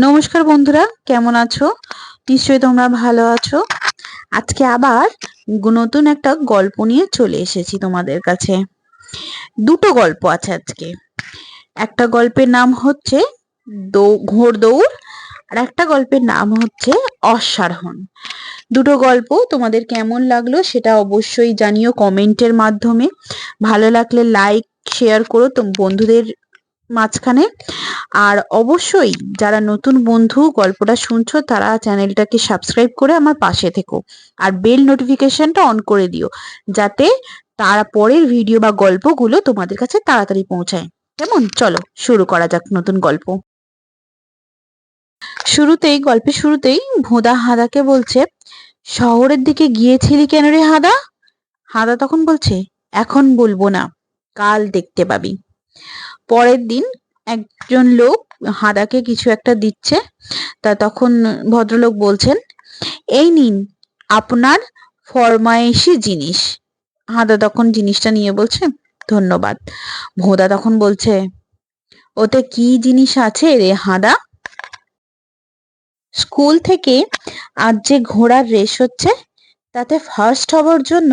নমস্কার বন্ধুরা, কেমন আছো? নিশ্চয়ই তোমরা ভালো আছো। আজকে আবার নতুন একটা গল্প নিয়ে চলে এসেছি তোমাদের কাছে। দুটো গল্প আছে আজকে। একটা গল্পের নাম হচ্ছে দৌ- ঘোড়দৌড় আর একটা গল্পের নাম হচ্ছে অশ্বারোহণ। দুটো গল্প তোমাদের কেমন লাগল সেটা অবশ্যই জানিও কমেন্টের মাধ্যমে। ভালো লাগলে লাইক শেয়ার করো। বন্ধুদের মাঝখানে। আর অবশ্যই যারা নতুন বন্ধু গল্পটা শুনছো, তারা চ্যানেলটাকে সাবস্ক্রাইব করে আমার পাশে থেকো। আর বেল নোটিফিকেশনটা অন করে দিও, যাতে তার পরের ভিডিও বা গল্পগুলো তোমাদের কাছে তাড়াতাড়ি পৌঁছায়। কেমন? চলো, শুরু করা যাক নতুন গল্প। শুরুতেই, গল্পের শুরুতেই ভোদা হাদাকে বলছে, শহরের দিকে গিয়েছিলি কেন রে হাদা? হাদা তখন বলছে, এখন বলব না, কাল দেখতে পাবি। পরের দিন একজন লোক হাদাকে কিছু একটা দিচ্ছে। তা তখন ভদ্রলোক বলছেন, এই নিন আপনার ফরমায়েশি জিনিস। হাদা তখন জিনিসটা নিয়ে বলছে, ধন্যবাদ। ভোদা তখন বলছে, ওতে কি জিনিস আছে রে হাদা? স্কুল থেকে আজ যে ঘোড়ার রেস হচ্ছে, তাতে ফার্স্ট হবার জন্য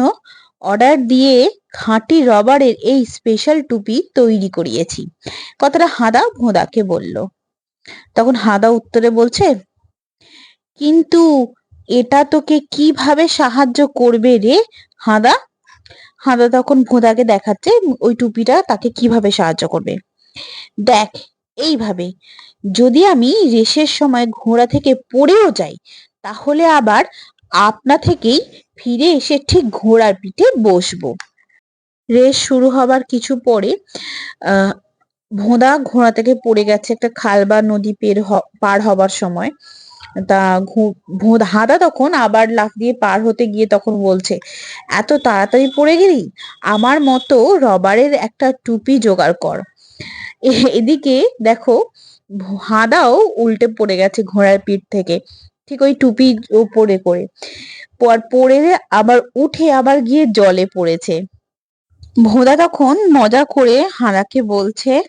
অর্ডার দিয়ে খাঁটি রবারের এই স্পেশাল টুপি তৈরি করিয়েছি। কথাটা হাদা ভোঁদাকে বলল। তখন হাদা উত্তরে বলছে, কিন্তু এটা তোকে কীভাবে সাহায্য করবে রে, হাদা? হাদা তখন ভোঁদাকে দেখাচ্ছে ওই টুপিটা তাকে কীভাবে সাহায্য করবে। দেখ, এইভাবে যদি আমি রেসের সময় ঘোড়া থেকে পড়েও যাই, তাহলে আবার আপনা থেকেই ফিরে এসে ঠিক ঘোড়ার পিঠে বসবো। রেস শুরু হবার কিছু পরে ভোঁদা ঘোড়া থেকে পড়ে গেছে একটা খাল বা নদী পের পার হবার সময়। তা হাদা তখন আবার লাফ দিয়ে পার হতে গিয়ে তখন বলছে, এত তাড়াতাড়ি পড়ে গেলি? আমার মতো রবারের একটা টুপি জোগাড় কর। এদিকে দেখো হাঁদাও উল্টে পড়ে গেছে ঘোড়ার পিঠ থেকে, ঠিক ওই টুপি উপরে করে। পর আবার উঠে আবার গিয়ে জলে পড়েছে। ভোঁদা তখন মজা করে হাদাকে বলছে,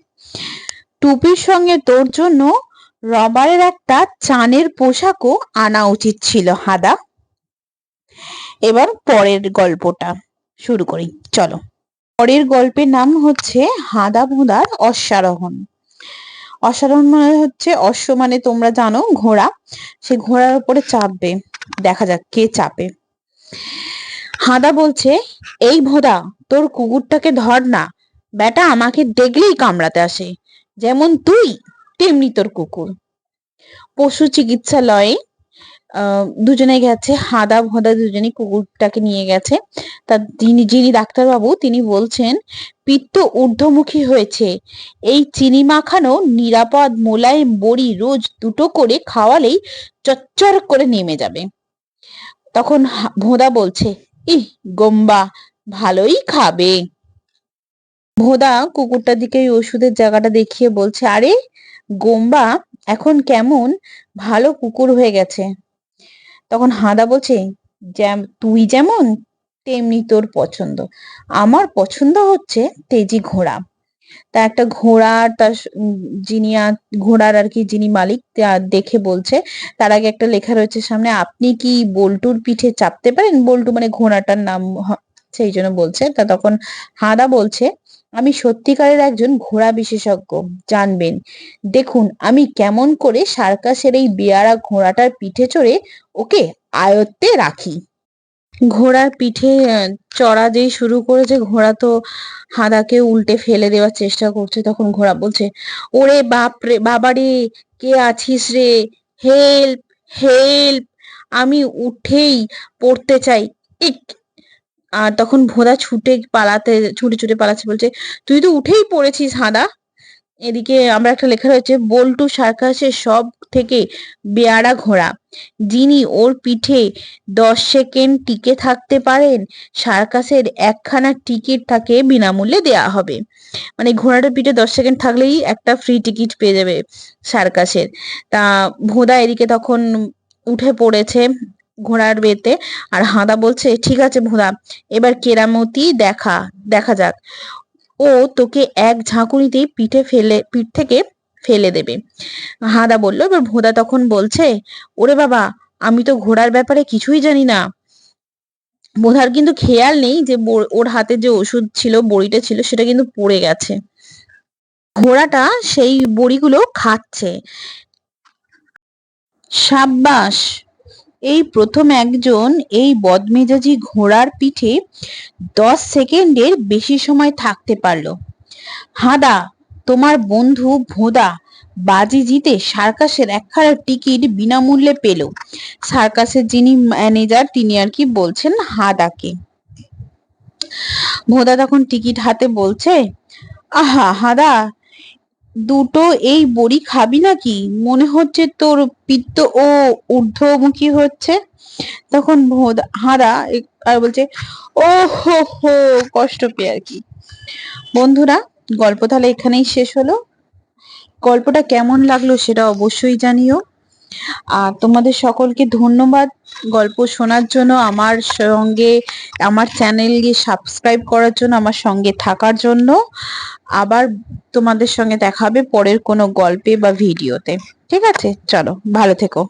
টুপির সঙ্গে তোর জন্য রবারের একটা চানের পোশাকও আনা উচিত ছিল, হাদা। এবার পরের গল্পটা শুরু করি, চলো। পরের গল্পের নাম হচ্ছে হাদা ভোঁদার অশ্বারোহণ। অশ্বারোহণ মানে হচ্ছে অশ্ব মানে তোমরা জানো, ঘোড়া। সে ঘোড়ার উপরে চাপবে, দেখা যাক কে চাপে। হাদা বলছে, এই ভোদা, তোর কুকুরটাকে ধর না। বেটা আমাকে দেখলেই কামড়াতে আসে। যেমন তুই, তেমনি তোর কুকুর। পশু চিকিৎসালয়ে দুজনে গেছে। হাদা ভোদা দুজনেই কুকুরটাকে নিয়ে গেছে। তা যিনি যিনি ডাক্তারবাবু, তিনি বলছেন, পিত্ত ঊর্ধ্বমুখী হয়েছে। এই চিনি মাখানো নিরাপদ মোলায়েম বড়ি রোজ দুটো করে খাওয়ালেই চচ্চর করে নেমে যাবে। তখন ভোঁদা বলছে ইহ, গম্বা, ভালোই খাবে। ভোদা কুকুরটার দিকে ওই ওষুধের জায়গাটা দেখিয়ে বলছে, আরে, গোম্বা, এখন কেমন? ভালো কুকুর হয়ে গেছে। তখন হাদা বলছে "যেম- তুই যেমন, তেমনি তোর পছন্দ। আমার পছন্দ হচ্ছে তেজি ঘোড়া। তা একটা ঘোড়ার তার যিনি ঘোড়ার আর কি যিনি মালিক দেখে বলছে। তার আগে একটা লেখা রয়েছে সামনে, আপনি কি বল্টুর পিঠে চাপতে পারেন? বল্টু মানে ঘোড়াটার নাম সেই জন্য বলছে। তা তখন হাদা বলছে, আমি সত্যিকারের একজন ঘোড়া বিশেষজ্ঞ, জানবেন। দেখুন, আমি কেমন করে সার্কাসের এই বেয়ারা ঘোড়াটার পিঠে চড়ে ওকে আয়ত্তে রাখি। ঘোড়ার পিঠে চড়া যেই শুরু করেছে, ঘোড়া তো হাদাকে উল্টে ফেলে দেওয়ার চেষ্টা করছে। তখন ঘোড়া বলছে, ওরে বাপ রে, বাবারে, কে আছিস রে? হেল্প হেল্প আমি উঠেই পড়তে চাই। ইক! আর তখন ভোদা ছুটে পালাতে, ছুটে ছুটে পালাচ্ছে, বলছে, তুই তো উঠেই পড়েছিস হাদা? এদিকে আমরা একটা লেখা রয়েছে, বল্টু, সার্কাসের সব থেকে বেয়ারা ঘোড়া। যিনি ওর পিঠে দশ সেকেন্ড টিকে থাকতে পারেন, সার্কাসের একখানা টিকিট তাকে বিনামূল্যে দেয়া হবে। মানে ঘোড়াটার পিঠে দশ সেকেন্ড থাকলেই একটা ফ্রি টিকিট পেয়ে যাবে সার্কাসের। তা ভোদা এদিকে তখন উঠে পড়েছে ঘোড়ার বেতে আর হাঁদা বলছে, ঠিক আছে ভোদা, এবার কেরামতি দেখা দেখা যাক। ও তোকে এক ঝাঁকুনিতেই পিঠে ফেলে, পিঠ থেকে ফেলে দেবে। হাদা বলল, এবার ভোদা তখন বলছে, ওরে বাবা, আমি তো ঘোড়ার ব্যাপারে কিছুই জানি না। বোধার কিন্তু খেয়াল নেই যে ওর হাতে যে ওষুধ ছিল, বড়িটা ছিল, সেটা কিন্তু পড়ে গেছে। ঘোড়াটা সেই বড়িগুলো খাচ্ছে। সাব্বাস, এই প্রথম একজন এই বদমেজাজি ঘোড়ার পিঠে দশ সেকেন্ডের বেশি সময় থাকতে পারল। হাদা তোমার বন্ধু ভোদা বাজি জিতে সার্কাসের একখানা টিকিট বিনামূল্যে পেল। সার্কাসের যিনি ম্যানেজার, তিনি আর কি বলছেন, হাদাকে। ভোদা তখন টিকিট হাতে বলছে, আহা, হাদা, দুটো এই বড়ি খাবি নাকি? মনে হচ্ছে তোর পিত্ত ও ঊর্ধ্বমুখী হচ্ছে। তখন হাদা আর বলছে ও হো হো কষ্ট পেয়ে আর কি। বন্ধুরা গল্প তাহলে এখানেই শেষ হলো। গল্পটা কেমন লাগল সেটা অবশ্যই জানিও। আর তোমাদের সকলকে ধন্যবাদ গল্প শোনার জন্য, আমার সঙ্গে, আমার চ্যানেলকে সাবস্ক্রাইব করার জন্য, আমার সঙ্গে থাকার জন্য। আবার তোমাদের সঙ্গে দেখা হবে পরের কোনো গল্পে বা ভিডিওতে। ঠিক আছে? চলো, ভালো থেকো।